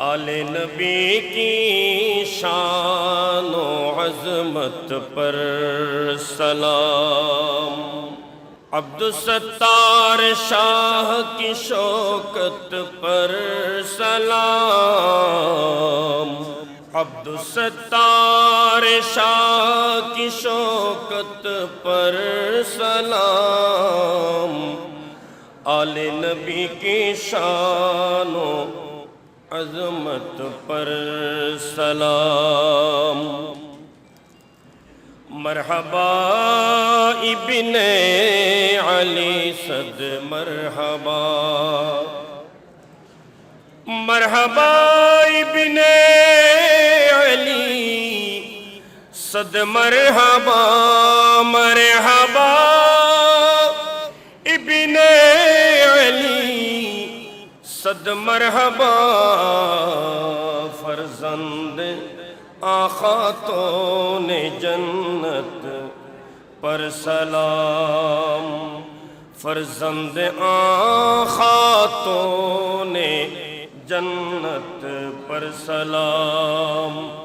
آل نبی کی شان و عظمت پر سلام۔ عبد الستار شاہ کی شوکت پر سلام۔ عبد الستار شاہ کی شوکت پر سلام۔ آل نبی کی شان و عظمت پر سلام۔ مرحبا ابن علی صد مرحبا۔ مرحبا ابن علی صد مرحبا۔ مرحبا صد مرحبا فرزند آخا تو نے جنت پر سلام۔ فرزند آخا تو نے جنت پر سلام۔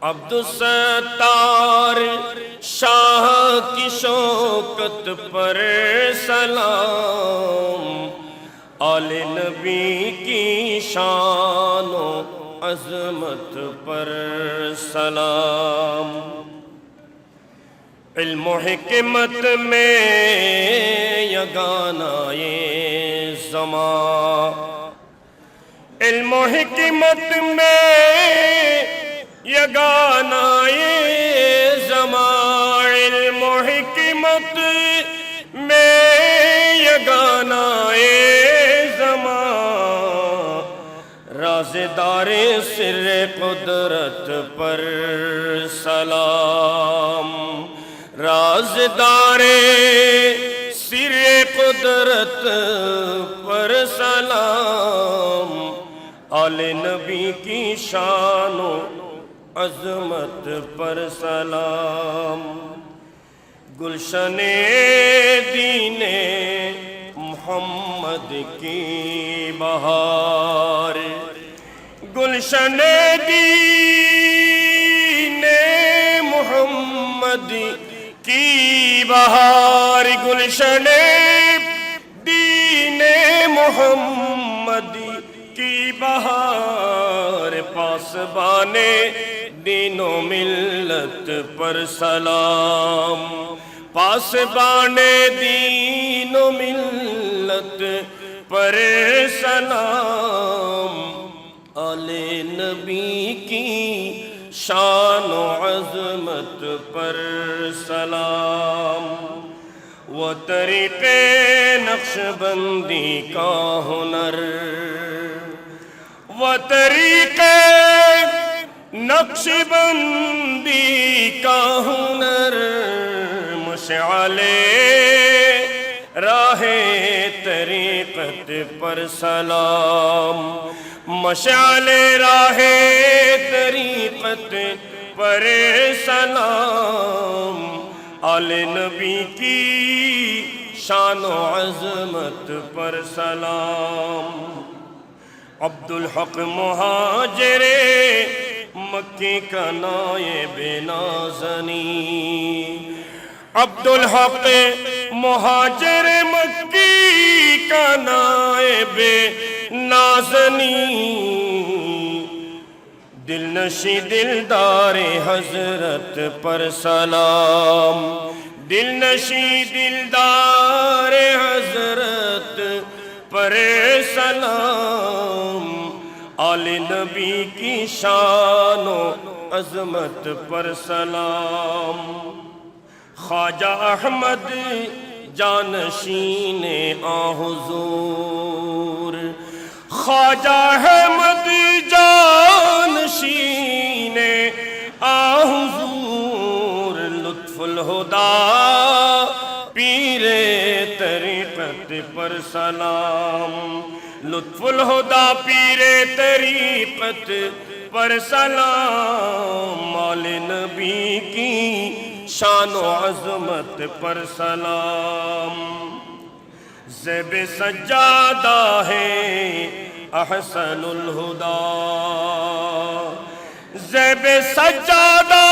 عبد ستار شاہ کی شوکت پر سلام۔ آل نبی کی شان و عظمت پر سلام۔ علم و حکمت میں یگانا یہ زمان۔ علم و حکمت میں یگانا یہ زمان۔ علم و حکمت دار سر قدرت پر سلام۔ رازدار سر قدرت پر سلام۔ آل نبی کی شان و عظمت پر سلام۔ گلشن دین محمد کی بہار۔ গুলশন দীনে মোহাম্মদ কি বাহার গুলশন দীনে মোহাম্মদ কি বাহার পাসবানে دینو ملت پر سلام پاسبان دین و ملت پر آل نبی کی شان و عظمت پر سلام۔ و طریق نقش بندی کا ہنر۔ و طریق نقش بندی کا ہنر۔ مشعل راہ طریقت پر سلام۔ مشعل راہ طریقت پر سلام، آل نبی کی شان و عظمت پر سلام۔ عبد الحق مہاجر مکی کا نائب نازنی عبد الحق مہاجر مکی کا نائب نازنی، دل نشی دلدار حضرت پر سلام۔ دل نشی دلدار حضرت پر سلام۔ آل نبی کی شان و عظمت پر سلام۔ خواجہ احمد جانشین آ حضور۔ خواجہ احمد جانشین آہور لطف الہدا تری طریقت پر سلام۔ لطف الہدا تری طریقت پر سلام۔ مال نبی کی شان و عظمت پر سلام۔ زیب سجادہ ہے احسن الہدا۔ زیب سجادہ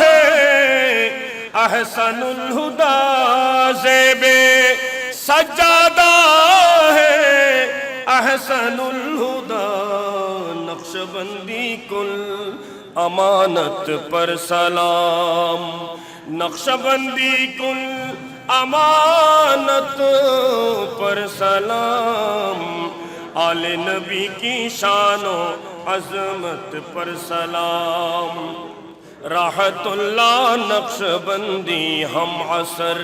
ہے۔ احسن الہدا۔ زیب سجادہ ہے۔ احسن الہدا۔ نقش بندی کل امانت پر سلام۔ نقش بندی کل امانت پر سلام۔ آل نبی کی شان و عظمت پر سلام۔ راحت اللہ نقش بندی ہم عصر۔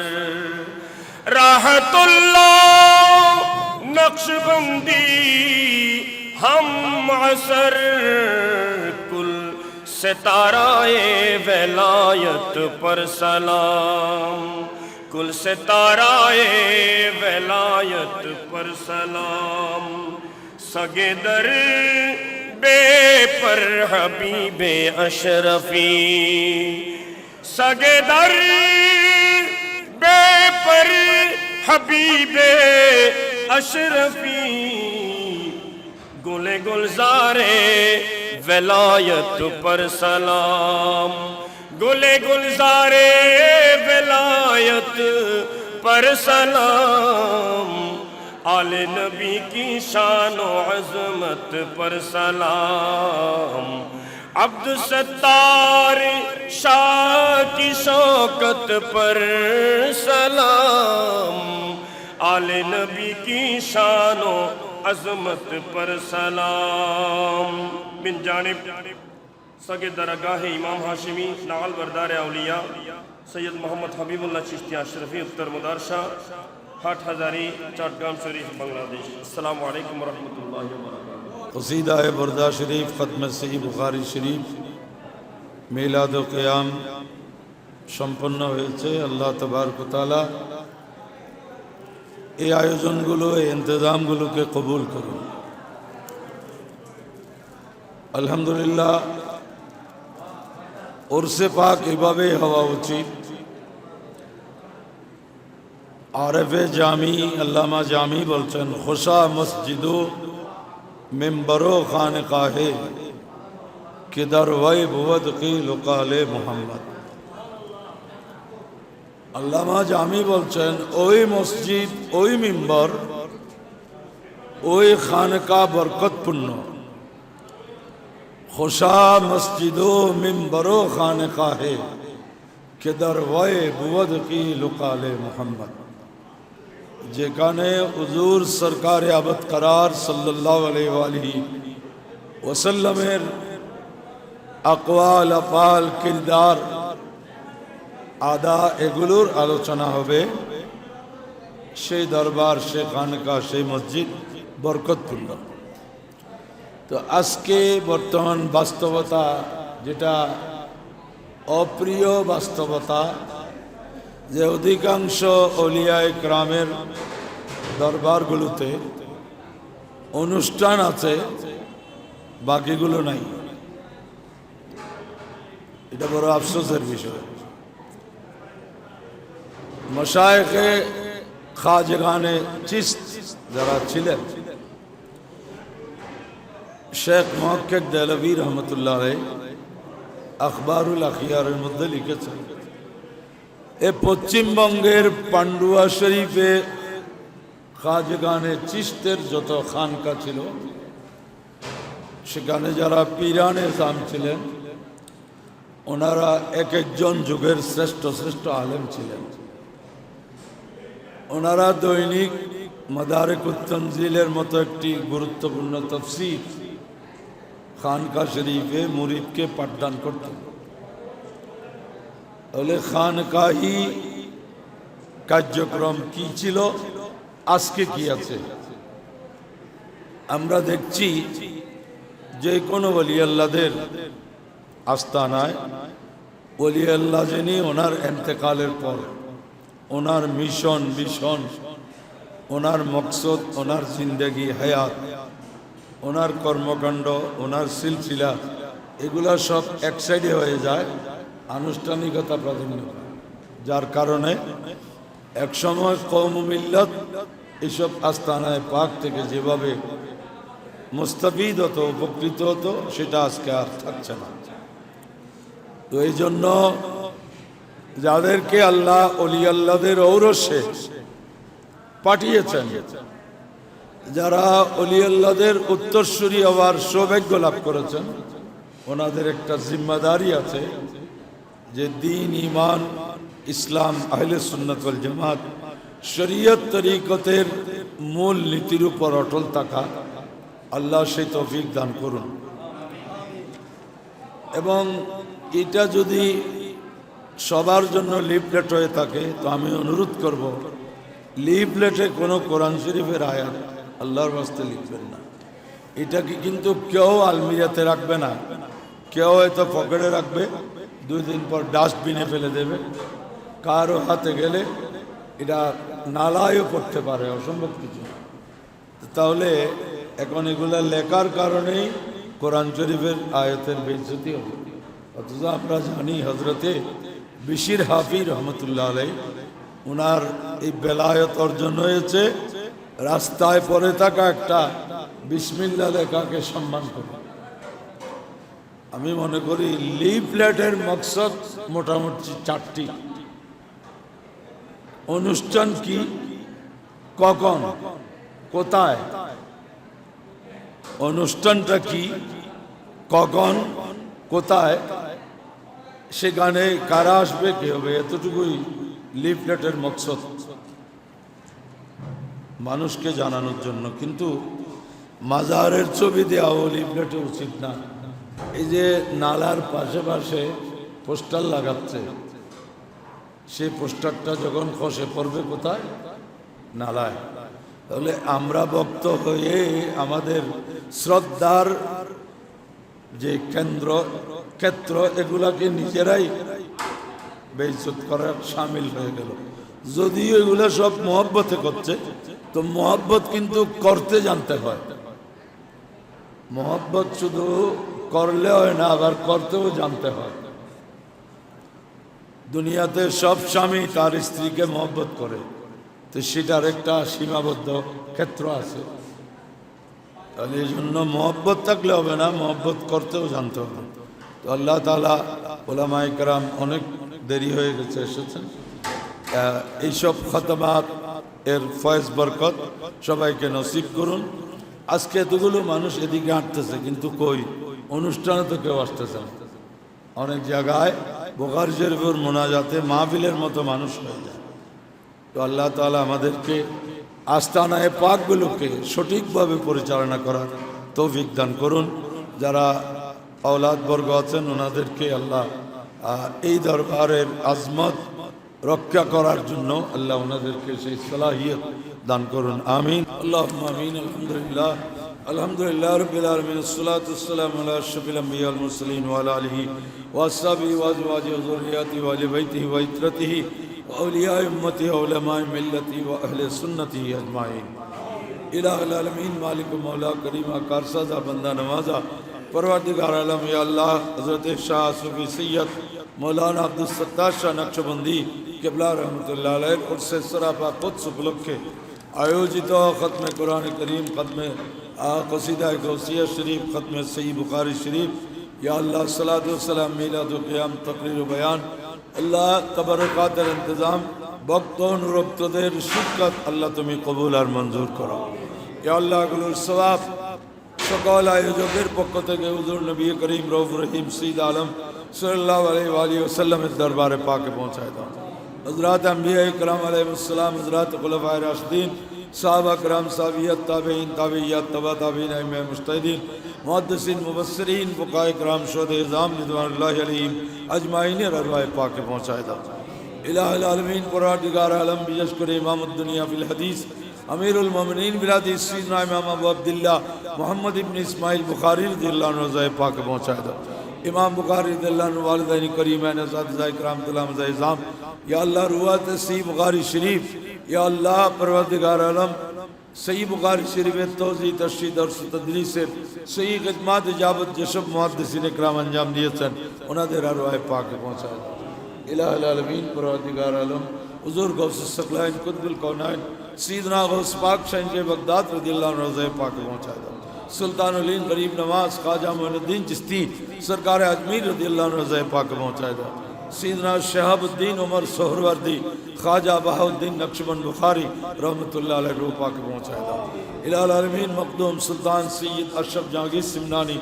راحت اللہ نقش بندی ہم عصر۔ کل ستارہ ولایت پر سلام۔ کل ستارہ ولایت پر سلام۔ سگے در، بے پر حبیب اشرفی۔ سگے در، بے پر حبیب اشرفی۔ گل گلزارے ولایت پر سلام۔ گل گلزارے ولایت پر سلام۔ آل نبی کی شان و عظمت پر سلام۔ عبد ستار شاہ کی شوکت پر سلام۔ آل نبی کی شان و عظمت پر سلام۔ بن جانب سگے درگاہ امام حاشمی ناغل بردار اولیاء، سید محمد حبیب اللہ چشتیاں شرفی اختر مدار شاہ হাটহাজারি, চট্টগ্রাম, শরীফ, বাংলাদেশ। আসসালামু আলাইকুম রহমতুল্লাহ قصیدہ بردا شریف ختم سی বুখারি শরীফ। মিলাদ ও কেয়াম সম্পন্ন হয়েছে, আল্লাহ তবার কুতালা এই আয়োজনগুলো, এই ইন্তজামগুলোকে কবুল করুন। আলহামদুলিল্লাহ, ওরসে পাক এভাবেই হওয়া উচিত। আরফে জামি, আল্লামা জামি বলছেন খোসা মসজিদও মেম্বরো খান কাহে কিদার ওয়াই বুবদ কি লোকালে মোহাম্মদ? আল্লামা জামি বলছেন, ওই মসজিদ, ওই মিম্বর, ওই খানকা বরকতপূর্ণ। খোসা মসজিদ মিম্বরো খান কাহে কেদার ওয়াই বুবদ কি লোকালে মোহাম্মদ? যেখানে হুজুর সরকার আবদ করার সাল্লাহ আলহি ওসাল্লামের আকওয়াল, আফাল, কিরদার, আদা এগুলোর আলোচনা হবে। সেই দরবার সে খানকা, সেই মসজিদ বরকতপূর্ণ। তো আজকে বর্তমান বাস্তবতা, যেটা অপ্রিয় বাস্তবতা যে অধিকাংশ অলিয়ায় গ্রামের দরবারগুলোতে অনুষ্ঠান আছে, বাকিগুলো নাই। এটা বড় আফসোসের বিষয়। মশায়েখে খাজগানে চিস্ত যারা ছিলেন, শেখ মহক্কেক দেলভি রহমতুল্লাহ আখবরুল আখিয়ারের মধ্যে লিখেছেন এ পশ্চিমবঙ্গের পান্ডুয়া শরীফে খাজগানে চিস্তের যত খানকা ছিল, সেখানে যারা পিরানে জাম ছিলেন, ওনারা এক একজন যুগের শ্রেষ্ঠ শ্রেষ্ঠ আলেম ছিলেন। ওনারা দৈনিক মাদারেক উত্তনজিলের মতো একটি গুরুত্বপূর্ণ তফসির খানকা শরীফে মুরিদকে পাঠদান করতেন। তাহলে খানকাহি কার্যক্রম কি ছিল? আজকে কি আছে? আমরা দেখছি যে কোনো বলি আল্লাদের আস্তানায় আল্লাহ যিনি ওনার এন্তেকালের পর, ওনার মিশন মিশন ওনার মকসদ, ওনার জিন্দগি হায়াত, ওনার কর্মকাণ্ড, ওনার সিলসিলা, এগুলা সব এক সাইডে হয়ে যায়। আনুষ্ঠানিকতা প্রাধান্য। যার কারণে একসময় কৌম মিল্লত এসব আস্তানায় পাক থেকে যেভাবে মুস্তাফিদ হতো, উপকৃত হতো, সেটা আজকে আর থাকছে না তো এই জন্য যাদেরকে আল্লাহ অলি আল্লাহদের ঔরসে পাঠিয়েছেন, যারা অলি আল্লাহদের উত্তরসূরি হওয়ার সৌভাগ্য লাভ করেছেন, ওনাদের একটা জিম্মাদারি আছে যে দিন ইমান ইসলাম, আহলে সুন্নতল জামাত, শরীয়ত তরিকতের মূল নীতির উপর অটল থাকা, আল্লাহ সেই তৌফিক দান করুন। এবং এটা যদি সবার জন্য লিফলেট হয়ে থাকে, তো আমি অনুরোধ করব, লিফলেটে কোনো কোরআন শরীফের আয়াত আল্লাহর বাস্তে লিখবেন না। এটাকে কিন্তু কেউ আলমিরাতে রাখবে না, কেউ হয়তো পকেটে রাখবে দুই দিন পর ডাস্টবিনে ফেলে দেবে। কারও হাতে গেলে এটা নালায়ও পড়তে পারে, অসম্ভব কিছু। তাহলে এখন এগুলা লেখার কারণেই কোরআন শরীফের আয়তের বেইজ্জতি হবে। অথচ আমরা জানি হজরতে বিশির হাফি রহমতুল্লাহ আলাই ওনার এই বেলায়ত অর্জন হয়েছে, রাস্তায় পড়ে থাকা একটা বিসমিল্লা লেখাকে সম্মান করে। আমি মনে করি লিফলেটের মকসদ মোটামুটি চারটি। অনুষ্ঠান কি? কখন? কোথায়? অনুষ্ঠানটা কি? কখন? কোথায়? সেখানে কারা আসবে? কে হবে? এতটুকুই লিফলেটের মকসদ। মানুষকে জানানোর জন্য, কিন্তু মাজারের ছবি দেওয়াও লিফলেটে উচিত না। এই যে নালার পাশে পাশে পোস্টার লাগাচ্ছে, সেই পোস্টারটা যখন খসে পড়বে কোথায়? নালায়। তাহলে আমরা ভক্ত হয়ে আমাদের শ্রদ্ধার যে কেন্দ্র, ক্ষেত্র, এগুলাকে নিজেরাই বেইজ্জত করার সামিল হয়ে গেল। যদিও এগুলো সব মহব্বতে করছে, তো মহব্বত কিন্তু করতে জানতে হয়। মহব্বত শুধু করলে হয় না, আবার করতেও জানতে হয়। দুনিয়াতে সব স্বামী তার স্ত্রীকে মহব্বত করে, তো সেটার একটা সীমাবদ্ধ ক্ষেত্র আছে। তাহলে এই জন্য মহব্বত থাকলে হবে না, মহব্বত করতেও জানতে হবে। তো আল্লাহ তালা ওলামাই কারাম অনেক দেরি হয়ে গেছে, এসেছেন। এইসব খতমাত এর ফয়েজ বরকত সবাইকে নসিব করুন। আজকে এতগুলো মানুষ এদিকে হাঁটতেছে, কিন্তু কই? অনুষ্ঠানে তো কেউ আসতেছে না। অনেক জায়গায় বোকার শরীফের মোনাজাতে মাহফিলের মতো মানুষ হয়ে যায়। তো আল্লাহ তাআলা আমাদেরকে আস্তানায় পাকগুলোকে সঠিকভাবে পরিচালনা করার তৌফিক দান করুন। যারা বর্গ আছেন, ওনাদেরকে আল্লাহ এই দরবারের আজমত রক্ষা করার জন্য আল্লাহ ওনাদেরকে সেই সালাহিয়ত দান করুন। আমিন। আল্লাহ আমিন, আলহামদুলিল্লাহ। الحمدللہ رب العالمین، الصلاة والسلام علی الشب الانبیاء المرسلین وعلی علیہ واصحابہ وازواجہ وذریاتہ وعلی بیتی وعترتہ وعلیاء امتی وعلماء ملتی واہل سنتی اجمائین الہ العالمین، مالک مولا، کریم، آکار سازا بندہ نوازا پروردگار علم یا اللہ، حضرت شاہ صفی سید، مولانا عبدالستار شاہ نقش بندی قبلہ رحمت اللہ علیہ قرص سرافہ قدس خود سبلک کے آیوجت ختم قرآن کریم، ختم করিম খতমে কসিদায় গৌসিয়া শরীফ খতমে সঈ বুখারি শরীফ ইয়া আল্লাহ সালাতু সালাম মিলাদ কিয়াম তকরির ও বয়ান আল্লাহ তবরকাতের ইন্তজাম ভক্ত অনুরক্তদের শিক্ষক আল্লাহ তুমি কবুল আর মঞ্জুর করো ইয়া আল্লাহ গুলোর সবাব সকল আয়োজকের পক্ষ থেকে হুজুর নবী করিম রৌফ রহিম সঈদ আলম সাল্লাহ আলাই আলী ওসাল্লামের দরবারে পাকে পৌঁছায় দাও হজরত আম্বিয়া ইকরাম আলাইহিসসালাম হজরত খুলফায়ে রাশিদিন صحابہ کرام صحابیت تابعین تابعیت تبا تابعین ایمہ مستحدین محدثین، مبصرین فقائے کرام شہد اعظام ندوان اللہ علیہم اجمائین رضوائے پاک پہنچائے دا الہ العالمین، قرآن دگار علم عالم بیشکر امام الدنیا فی الحدیث، امیر المومنین بلاد سیدنا امام ابو عبداللہ محمد ابن اسماعیل بخاری رضی اللہ عنہ رضائے پاک پہنچائے دا امام بخاری رضی اللہ عنہ والدین کریم اساتذہ کرام تلہم طلام عظام یا اللہ روات سی بخاری شریف یا اللہ پروردگار عالم صحیح بخاری شریف توضیح ترشید اور تدریس صحیح خدمات، اجابت جشب محدثین اکرام انجام دیے سن انہا دے روائے پاک پہنچا ہے الہ العالمین، پروردگار عالم حضور غوث السقلائن قدب القونائن سیدنا غوث پاک شاہن کے بغداد رضی اللہ عنہ روزہ پاک پہنچا ہے سلطان علین غریب نواز، خواجہ محمد الدین چشتی، سرکار اجمیر رضی اللہ عنہ روزہ پاک پہنچا ہے سیدنا شہاب الدین عمر سہروردی خاجہ خواجہ بہاؤدین نقشبن بخاری رحمت اللہ علیہ روح پاک پہنچایا تھا العالمین مقدوم سلطان سید اشرف جانگی سمنانی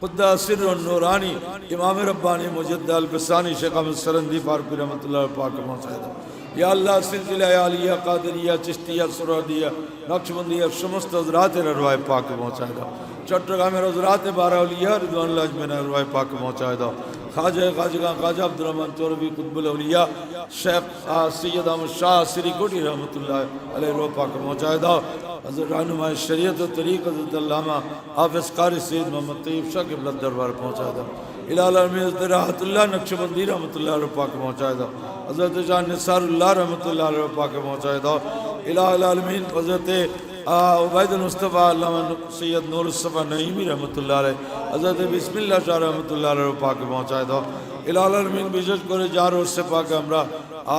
قدہ سر النورانی امام ربانی مجد البسانی شیخہ احمد سرندی فارقی رحمۃ اللہ پاک پہنچایا تھا یا اللہ سلسلہ عالیہ، قادریہ، چشتیہ سرادیہ نقش بندیہ شمست حضرات روح پاک پہنچایا تھا چٹرگامی رضرات بارہ علیہ رضوان اللہ اجمین روائے پاک کو دا خاجہ خواجہ خاجہ خان عبد الرحمن چوربی قدب الولیہ شیخ سید احمد شاہ سری کوٹی رحمت اللہ علیہ روح پاک کو دا حضرت رہنما شریعت و طریق حضرت علامہ حافظ قاری سید محمد طیب شاہ کے بلد دربار پہنچائے دا تھا العالمین حضرت رحمت اللہ نقش بندی رحمت اللہ علیہ پاک کو دا حضرت جان نصار اللہ رحمت اللہ علیہ پاک کو دا تھا العالمین حضرت عبید المصطفیٰ علامہ سید نور الصفیٰ نعیمی رحمت اللہ علیہ، حضرت بسم اللہ شاہ رحمت اللہ علیہ پاک پہنچایا تھা العالمین বিশেষ করে যার উৎসে পাকে আমরা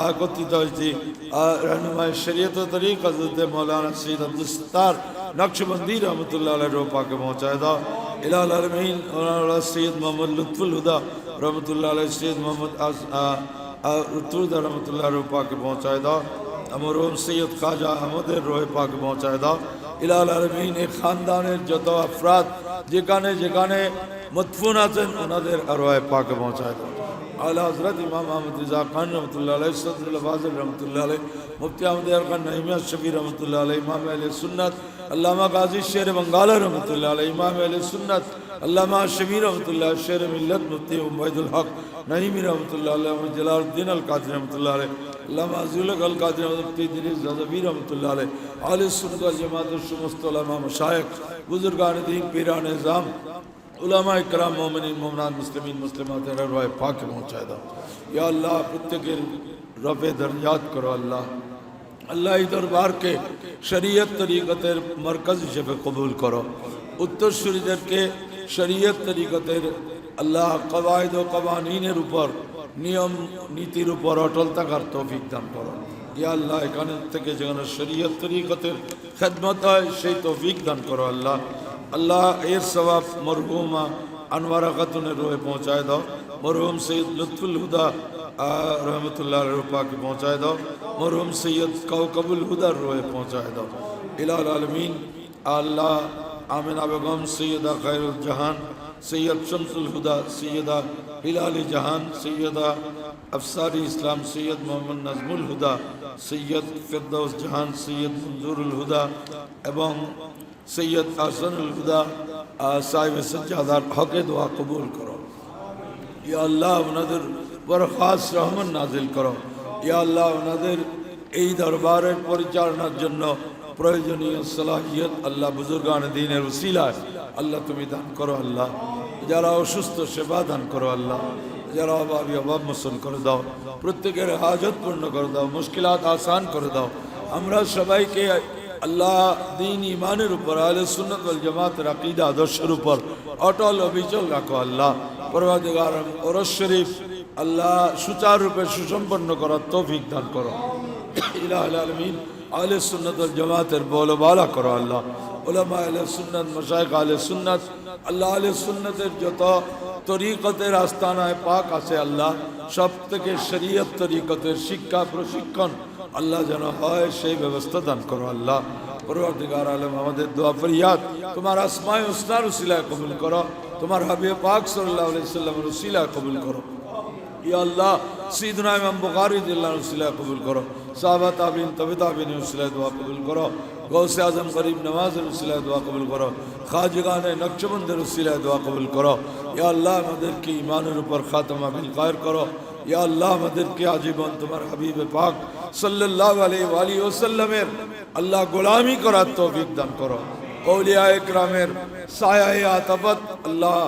একত্রিত رہنمائی شریعت و طریق حضرت مولانا سید عبدالستار نقش بندی رحمت اللہ علیہ پاک پہنچایا تھا۔ العالمین سید محمد لطف الہدا رحمت اللہ علیہ، سید محمد لطف الہدا رحمۃ اللہ علیہ پاک پہنچائے تھا۔ মরহুম সৈয়দ খাজা আহমদের রোহে পাকে পৌঁছায় দাও ইলাল আলমিন এই খানদানের যত আফরাদ, যেখানে যেখানে মতফুন আছেন, ওনাদের আরোয় পাকে পৌঁছায় দাও আলা হজরত ইমাম আহমদ রিজা খান রহমতুল্লাহ আলাই সদরুল্লাহ ফাজল রহমতুল্লাহ আলাই মুফতি আহমদ খান নহিমিয়া শফি রহমতুল্লাহ আলাই ইমাম আল সুন্নত, আল্লামা গাজী শের বঙ্গাল রহমতুল্লাহ আলাই ইমাম আল সুন্নত আল্লামা শফি রহমতুল্লাহ, শের মিল্লত মুফতি উবাইদুল হক, নহিমি রহমতুল্লাহ আলাই জলালুদ্দিন আল কাদি রহমতুল্লাহ আলাই আল্লামা আজিউল আল কাদি মুফতি দিরিস জাজাবি রহমতুল্লাহ আলাই আল সুন্নত জামাতুল সমস্ত আলামা মশায়েক বুজুর্গান দিন পীরান নিজাম উলামা ইকরাম, মোমিনিন মোমনান মুসলিমিন মুসলিমাতের রয় পাকে পৌঁছায় দাও ইয়া আল্লাহ, প্রত্যেকের রবে দরজাত করো আল্লাহ। আল্লাহ এই দরবারকে শরীয়ত তরিকতের মরকজ হিসেবে কবুল করো। উত্তরসূরিদেরকে শরীয়ত তরিকতের আল্লাহ কবায়দ ও কবানিনের উপর নিয়ম নীতির উপর অটল থাকার তৌফিক দান করো ইয়া আল্লাহ, এখানে থেকে যেখানে শরীয়ত তরিকতের খেদমত হয়, সেই তৌফিক দান করো আল্লাহ। আল্লাহ, এর সবাব মরহুমা আনোয়ারা খাতুনের রোহে পৌঁছায় দাও। মরহুম সৈয়দ লুৎফুল হুদা রহমতুল্লাহ রূপাকে পৌঁছায় দাও। মরহুম সৈয়দ কাউকবুল হুদার রোহে পৌঁছায় দাও। ইলাল আলমিন, আল্লাহ আমিনা বেগম সৈয়দা খায়রুল জাহান, সৈয়দ শামসুল হুদা, সৈয়দা হিলালি জাহান, সৈয়দা আফসারি ইসলাম, সৈয়দ মোহাম্মদ নাজমুল হুদা, সৈয়দ ফেরদৌস জাহান, সৈয়দ মঞ্জুরুল হুদা এবং সৈয়দ আহসানুল হুদা সাহেব সজ্জাদার হকে দোয়া কবুল করো। ইয়া আল্লাহ আপনাদের বড় রহমান নাজিল করো। ইয়া আল্লাহ আপনাদের এই দরবারের পরিচালনার জন্য প্রয়োজনীয় সালাহিয়ত আল্লাহ বুজুর্গান দিনের উসিলায় আল্লাহ তুমি দান করো আল্লাহ। যারা অসুস্থ, সেবা দান করো আল্লাহ। যারা অভাবী, অভাব মোসন করে দাও। প্রত্যেকের হাজত পূর্ণ করে দাও, মুশকিলাত আসান করে দাও। আমরা সবাইকে আল্লাহ দিন ইমানের উপর আলে সুন্নত ওয়াল জামাতের আকিদা, আদর্শের উপর অটল অবিচল রাখো আল্লাহ। পরবাদিগার ওরস শরীফ আল্লাহ সুচারুরূপে সুসম্পন্ন করার তৌফিক দান করো। ইলাহ আলমিন আলে সুন্নত জামাতের বলো করো আল্লাহ। ওলামা আলে সুন্নত মশাইক আলে সুন্নত, আল্লাহ আলে সুন্নতের যত তরিকতের আস্তানায় পাক আছে আল্লাহ সব থেকে শরীয়ত তরিকতের শিক্ষা, প্রশিক্ষণ আল্লাহ যেন হয় সেই ব্যবস্থা দান করো আল্লাহ। পরবর্তীকার আলম, আমাদের দোয়া ফরিয়াদ, তোমার আসমায় উসনার উসিলায় কবুল করো, তোমার হাবিব পাক সাল্লাহ সাল্লামের উসিলায় কবুল করো। ইয়া আল্লাহ সিদনা ইমাম বুখারী দিল্লাহ উসিলায় কবুল করো সাহাবা তাবিন তবে তাবিন উসিলায় দোয়া কবুল করো গৌসে আজম গরিব নওয়াজের উসিলায় দোয়া কবুল করো খাজগানে নকশবন্দের উসিলায় দোয়া কবুল করো ইয়া আল্লাহ আমাদেরকে ইমানের উপর খাতমা বিল কায়ের করো ইয়া আল্লাহ আমাদেরকে আজীবন তোমার হাবিবে পাক সাল্লাল্লাহু আলাইহি ওয়া আলিহি ওয়াসাল্লামের আল্লাহ গোলামি করার তৌফিক দান করো আউলিয়া ইকরামের সায়ায়ে আতাবাত আল্লাহ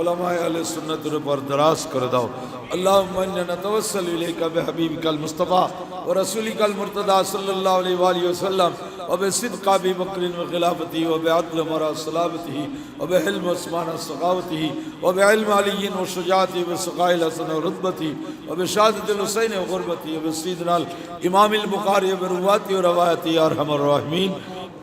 উলামায়ে আহলে সুন্নাতের উপর দরাজ করে দাও اللهم إنا نتوسل إليك بحبيبك المصطفى ورسولك المرتضى صلى الله عليه واله وسلم وبصدق أبي بكر وخلافته وبعدل مرى صلابته وبحلم عثمان سخاوته وبعلم علي وشجاعته وسقاء الحسن ورتبته وبشهادة الحسين وغربته وبسيدنا الإمام البخاري وبرواته وروايته أرحم الراحمين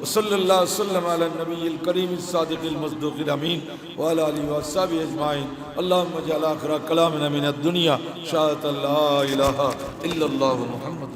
وصلى الله وسلم على النبي الكريم الصادق المصدوق الأمين وعلى آله وصحبه أجمعين. اللهم اجعل آخر كلامنا من الدنيا شهادة لا إله إلا الله محمد